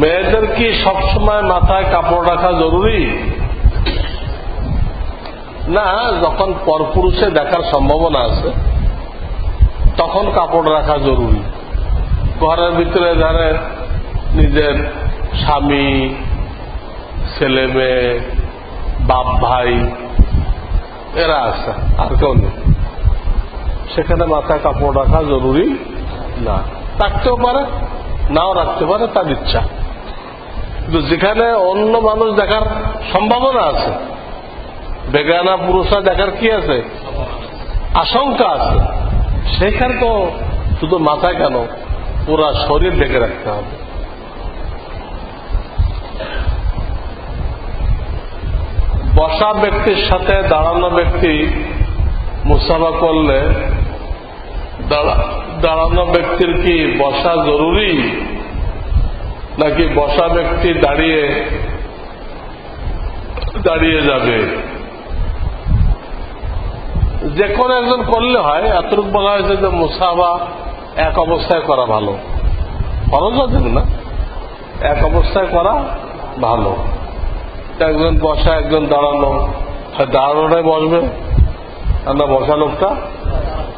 মেয়েদের কি সবসময় মাথায় কাপড় রাখা জরুরি? না, যখন পরপুরুষে দেখার সম্ভাবনা আছে, তখন কাপড় রাখা জরুরি। ঘরের ভিতরে ধরে নিজের স্বামী, ছেলে মেয়ে, বাপ ভাই, এরা আছে, আর কেউ নেই। সেখানে মাথায় কাপড় রাখা জরুরি না। রাখতেও পারে, নাও রাখতে পারে, তার ইচ্ছা। কিন্তু যেখানে অন্য মানুষ দেখার সম্ভাবনা আছে, বেগানা পুরুষরা দেখার কি আছে? আশঙ্কা আছে। সেখানে তো শুধু মাথায় কেন? পুরা শরীর ঢেকে রাখতে হবে। বসা ব্যক্তির সাথে দাঁড়ানো ব্যক্তি মুসাফা করলে দাঁড়ানো ব্যক্তির কি বসা জরুরি? নাকি বসা ব্যক্তি দাঁড়িয়ে দাঁড়িয়ে যাবে? যে কোনো একজন করলে হয়, এতটুকু বলা হয়েছে যে মুসাফা এক অবস্থায় করা ভালো। ফরজ আছে না? এক অবস্থায় করা ভালো। একজন বসা, একজন দাঁড়ানো, হয় দাঁড়ানোটাই বসবে? না বসা লোকটা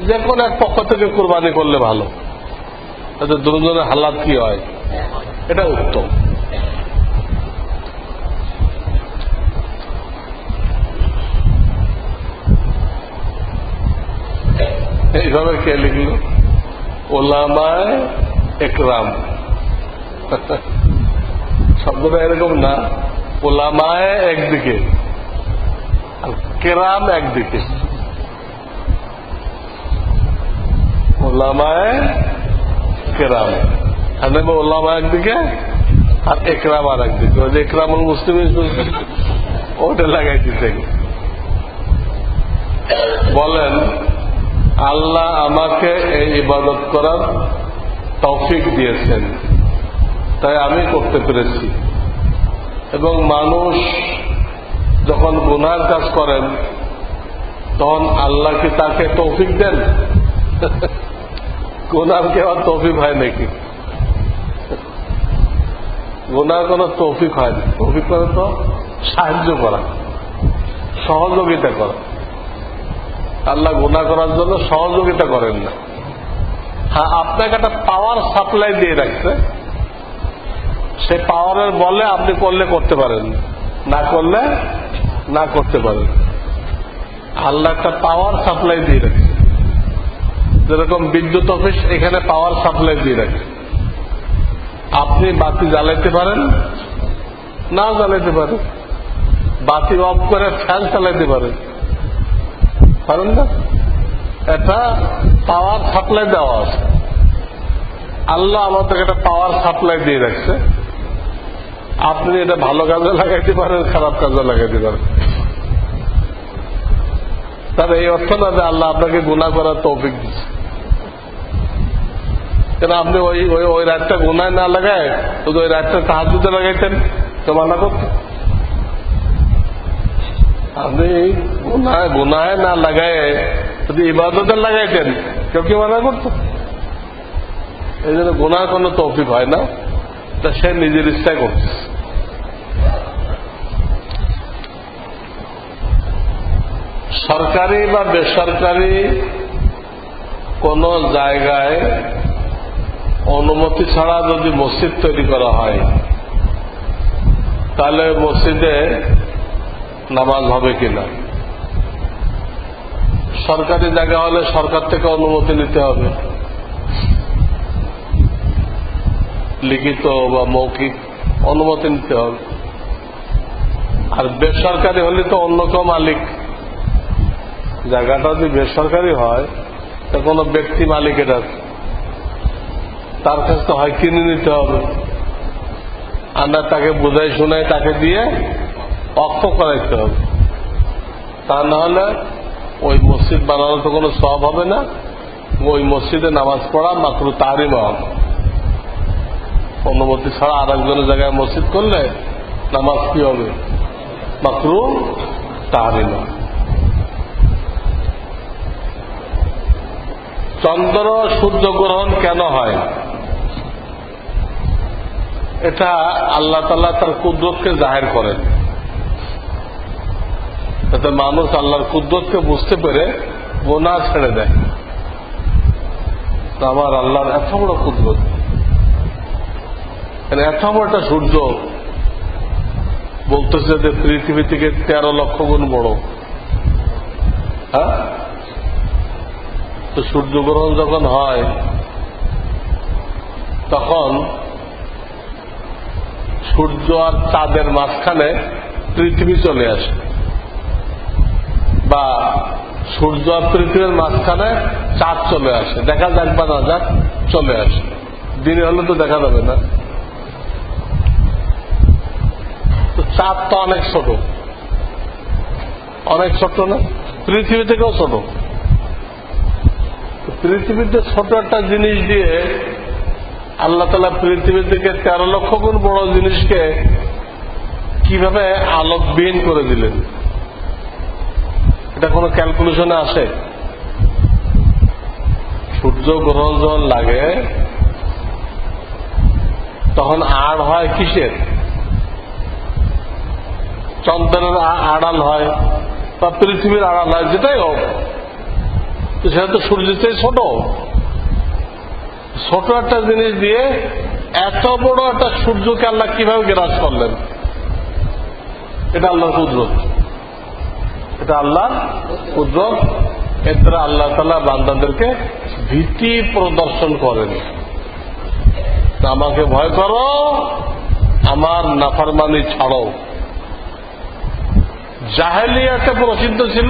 যে কোনো এক পক্ষ থেকে কোরবানি করলে ভালো। তাতে দুজনের হালাত কি হয়? এটা উত্তম। এইভাবে কে লিখল? ওলামায় একরাম। শব্দটা এরকম না। ওলামায় একদিকে। আর কেরাম একদিকে। ওলামায় কেরাম। এখানে ওলামা একদিকে আর একরাম আর একদিকে ওই যে একরামুল মুসলিম ওটা লাগাই দিতে বলেন, আল্লাহ আমাকে এই ইবাদত করার তৌফিক দিয়েছেন। তাই আমি করতে পেরেছি। এবং মানুষ যখন গুনার কাজ করেন, তখন আল্লাহ কি তাকে তৌফিক দেন? গুনার কি আবার তৌফিক হয় নাকি? গুনার কোন তৌফিক হয় না। তৌফিক করে তো সাহায্য করা, সহযোগিতা করা। আল্লাহ গুণা করার জন্য সহযোগিতা করেন না। হ্যাঁ আপনাকে একটা পাওয়ার সাপ্লাই দিয়ে রাখছে। সে পাওয়ারের বলে আপনি করলে করতে পারেন, না করলে না করতে পারেন। আল্লাহ একটা পাওয়ার সাপ্লাই দিয়ে রাখছে। যেরকম বিদ্যুৎ অফিস এখানে পাওয়ার সাপ্লাই দিয়ে রাখে আপনি বাতি জ্বালাইতে পারেন, না জ্বালাইতে পারেন। বাতি অফ করে ফ্যান চালাইতে পারেন। পারেন না? এটা পাওয়ার সাপ্লাই দেওয়া আছে। আল্লাহ আমাদেরকে একটা পাওয়ার সাপ্লাই দিয়ে রাখছে। আপনি এটা ভালো কাজে লাগাইতে পারেন, খারাপ কাজে লাগাইতে পারেন। তার এই অর্থ না যে আল্লাহ আপনাকে গুণা করার তৌফিক দিচ্ছে। কেন আপনি ওই ওই ওই রাতটা গুনায় না লাগায়? শুধু ওই রাতটা সাহায্যতে লাগাইতেন? তো মানা করতেন আপনি গুনায় গুনায় না লাগায় যদি ইবাদতে লাগাইতেন, কেউ কি মানা করতো? এই জন্য গুনার কোনো তৌফিক হয় না। তা সে নিজের ইচ্ছায় করছে। সরকারি বা বেসরকারি কোন জায়গায় অনুমতি ছাড়া যদি মসজিদ তৈরি করা হয়, তাহলে মসজিদে নামাজ হবে কিনা? সরকারি জায়গা হলে সরকার থেকে অনুমতি নিতে হবে। লিখিত বা মৌখিক অনুমতি নিতে হবে। আর বেসরকারি হলে তো অন্য কেউ মালিক। জায়গাটা যদি বেসরকারি হয়, তা কোনো ব্যক্তি মালিকের আছে। তার কাছে তো হয় কিনে নিতে হবে। না তাকে বুঝাই শোনাই তাকে দিয়ে অক্ষ করাইতে হবে। তা না হলে ওই মসজিদ বানানো তো কোনো সব হবে না। ওই মসজিদে নামাজ পড়া মাত্র তারই হবে অনুমতি ছাড়া আর একজনের জায়গায় মসজিদ করলে নামাজ কি হবে? মাত্র তারই নয় চন্দ্র সূর্য গ্রহণ কেন হয়? এটা আল্লাহ তালা তার কুদরতকে জাহের করেন। যাতে মানুষ আল্লাহর কুদরতকে বুঝতে পেরে গোনা ছেড়ে দেয়। আমার আল্লাহর এত বড় কুদরত। এত বড় একটা সূর্য। বলতেছে যে পৃথিবী থেকে তেরো লক্ষ গুণ বড়। হ্যাঁ? তো সূর্যগ্রহণ যখন হয়, তখন সূর্য আর চাঁদের মাঝখানে পৃথিবী চলে আসে। বা সূর্য আর পৃথিবীর মাঝখানে চাঁদ চলে আসে। দেখা যাক বা না যাক, চলে আসে। দিনে হলে তো দেখা যাবে না। চাঁদ তো অনেক ছোট। অনেক ছোট না? পৃথিবী থেকেও ছোট। পৃথিবীতে ছোট একটা জিনিস দিয়ে আল্লাহ তালা পৃথিবী থেকে তেরো লক্ষ গুণ বড় জিনিসকে কীভাবে আলোকবিহীন করে দিলেন? এটা কোনো ক্যালকুলেশনে আসে? সূর্য গ্রহণ যখন লাগে, তখন আড় হয় কিসের? চন্দ্রের আড়াল হয় বা পৃথিবীর আড়াল হয়, যেটাই হোক। সেটা তো সূর্যের চেয়ে ছোট। ছোট একটা জিনিস দিয়ে এত বড় একটা সূর্যকে আল্লাহ কীভাবে গ্রাস করলেন? এটা আল্লাহর কুদরত। এটা আল্লাহ কুদরত। এর আল্লাহ তালা বান্দাদেরকে ভীতি প্রদর্শন করেন। আমাকে ভয় করো, আমার নাফারমানি ছাড়ো। জাহেলি একটা প্রসিদ্ধ ছিল,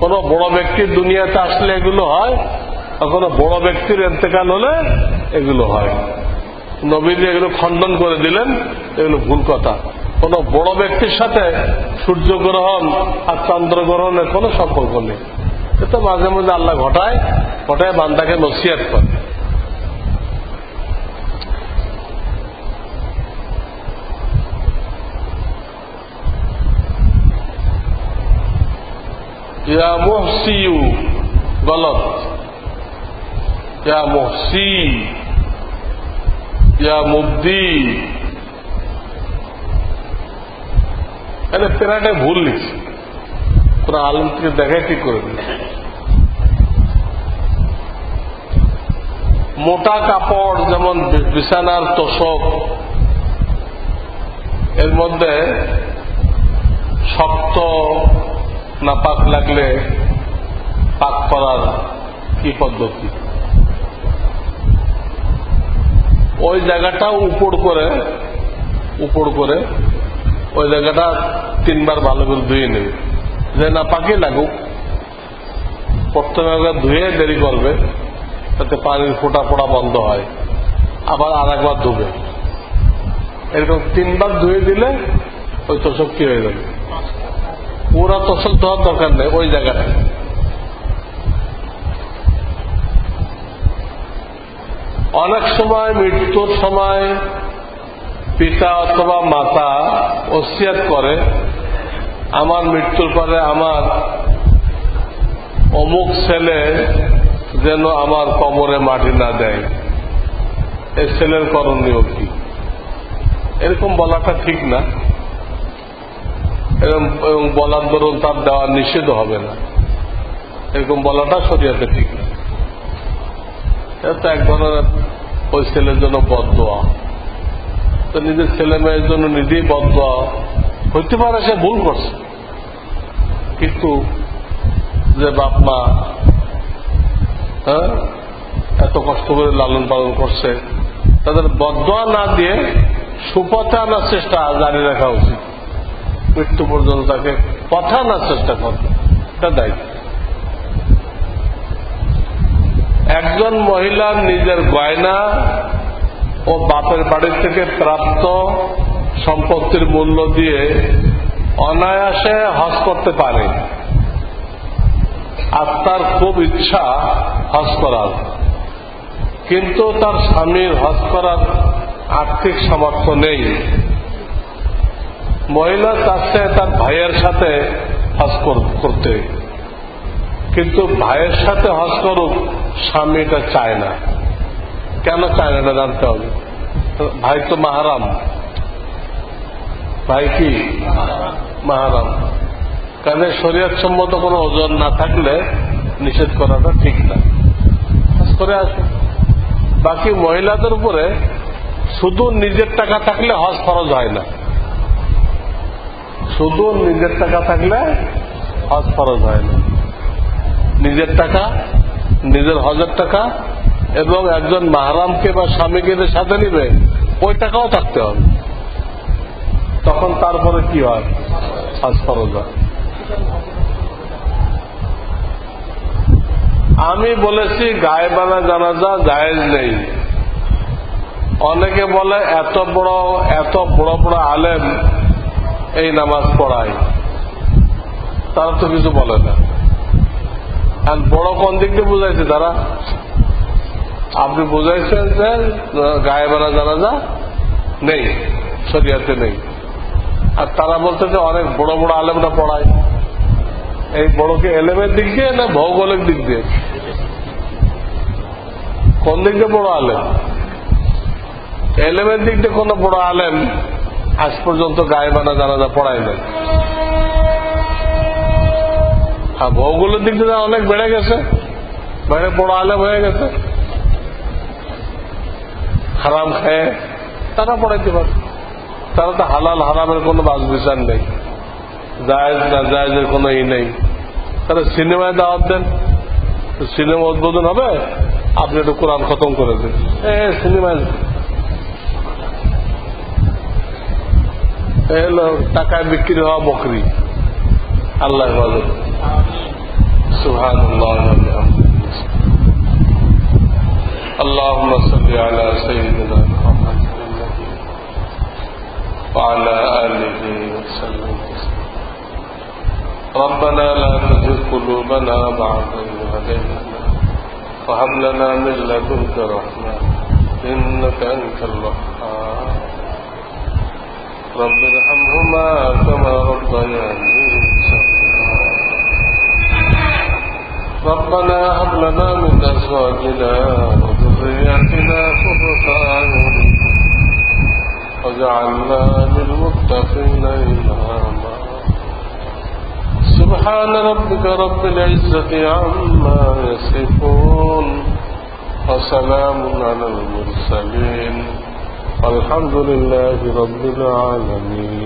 কোন বড় ব্যক্তির দুনিয়াতে আসলে এগুলো হয় কোন বড় ব্যক্তির এতেকাল হলে এগুলো হয়। নবীজি এগুলো খণ্ডন করে দিলেন, এগুলো ভুল কথা। কোন বড় ব্যক্তির সাথে সূর্যগ্রহণ আর চন্দ্রগ্রহণের কোনো সম্পর্ক নেই। এটা মাঝে মাঝে আল্লাহ ঘটায় ঘটায় বান্দাকে নসিয়াত করে। ইয়া মুহসিউ গলত। ইয়া মুহসি, ইয়া মুবদি। এখানে পেরাটা ভুল লিখছে। কোন আলম থেকে দেখায় ঠিক করে দিচ্ছে। মোটা কাপড়, যেমন বিছানার তোষক, এর মধ্যে শক্ত, নাপাক লাগলে পাক করার কি পদ্ধতি? ওই জায়গাটা উপর করে উপর করে ওই জায়গাটা তিনবার ভালো করে ধুয়ে নেবে। যে না পাকে লাগুক, প্রথমে ধুয়ে দেরি করবে, তাতে পানির ফোটা ফোটা বন্ধ হয়, আবার আর একবার ধুবে। এরকম তিনবার ধুয়ে দিলে ওই তোষক কি হয়ে যাবে? পুরা তোষক ধোয়ার দরকার নেই ওই জায়গাটা অনেক সময় মৃত্যুর সময় পিতা অথবা মাতা ওসিয়াত করে, আমার মৃত্যুর পরে আমার অমুক ছেলে যেন আমার কবরে মাটি না দেয়। এই ছেলের করণীয় কি? এরকম বলাটা ঠিক না। এরকম এবং বলার দরুন তার দেওয়া নিষেধ হবে না। এরকম বলাটা শরীয়তে ঠিক না। এটা এক ধরনের ওই ছেলের জন্য বদোয়া তো নিজের ছেলে মেয়ের জন্য নিজেই বদোয়া হইতে পারে সে ভুল করছে। কিন্তু যে বাপ মা হ্যাঁ এত কষ্ট করে লালন পালন করছে, তাদের বদোয়া না দিয়ে সুপথে আনার চেষ্টা জারি রাখা উচিত। মৃত্যু পর্যন্ত তাকে পথে আনার চেষ্টা করবে এটা দায়িত্ব। একজন মহিলার নিজের গয়না ও বাপের বাড়ি থেকে প্রাপ্ত সম্পত্তির মূল্য দিয়ে অনায়াসে হজ করতে পারে। আর তার খুব ইচ্ছা হজ করার। কিন্তু তার স্বামীর হজ করার আর্থিক সামর্থ্য নেই। মহিলা চাচ্ছে তার ভাইয়ের সাথে হজ কর- করতে। কিন্তু ভাইয়ের সাথে হজ করুক স্বামী এটা চায় না। কেন চায় না এটা জানতে হবে? ভাই তো মাহারাম। ভাই কি? মাহারাম। কাজে শরীয়ত সম্মত কোনো ওজন না থাকলে নিষেধ করাটা ঠিক না। করে আসে বাকি মহিলাদের উপরে শুধু নিজের টাকা থাকলে হজ খরচ হয় না। শুধু নিজের টাকা থাকলে হজ খরচ হয় না। নিজের টাকা নিজের হজের টাকা এবং একজন মাহারামকে বা স্বামীকে সাথে নিবে, ওই টাকাও থাকতে হবে। তখন তারপরে কি হয়? হজ ফরজ হয়। আমি বলেছি গায়েবানা জানাজা জায়েজ নেই। অনেকে বলে, এত বড় এত বড় বড় আলেম এই নামাজ পড়ায়। তারা তো কিছু বলে না। আর বড় কোন দিক দিয়ে বুঝাইছে তারা? আপনি বুঝাইছেন যে গায়েবানা জানাজা নেই, শরিয়াতে নেই। আর তারা বলতে যে, অনেক বড় বড় আলেমরা পড়ায়। এই বড়কে এলেমের দিক দিয়ে না ভৌগোলিক দিক দিয়ে? কোন দিক দিয়ে বড় আলেম? এলেমের দিক দিয়ে কোন বড় আলেম আজ পর্যন্ত গায়ে গায়েবানা জানাজা পড়ায় না আর ভৌগোলিক দিক দিয়ে অনেক বেড়ে গেছে, বেড়ে বড় আলেম হয়ে গেছে। হারাম খায়, তারা পড়াইতে পারে। তারা তো হালাল, হারামের কোনো বাস বিচার নেই। জায়েজ না জায়েজের কোনো ই নেই। তাহলে সিনেমায় দাওয়াত দেন সিনেমা উদ্বোধন হবে, আপনি একটু কোরআন খতম করে দেন। এ, সিনেমায় টাকায় বিক্রি হওয়া বকরি। আল্লাহ হেফাজত। سبحان الله وبحمده اللهم صل على سيدنا محمد وعلى آله وسلم. ربنا لا تزغ قلوبنا بعد إذ هديتنا وهب لنا من لدنك رحمة إنك أنت الوهاب. رب ارحمهما كما ربياني ربنا هب لنا من أزواجنا وذرياتنا قرة أعين وجعلنا للمتقين إماما. سبحان ربك رب العزة عما يصفون وسلام على المرسلين. والحمد لله رب العالمين.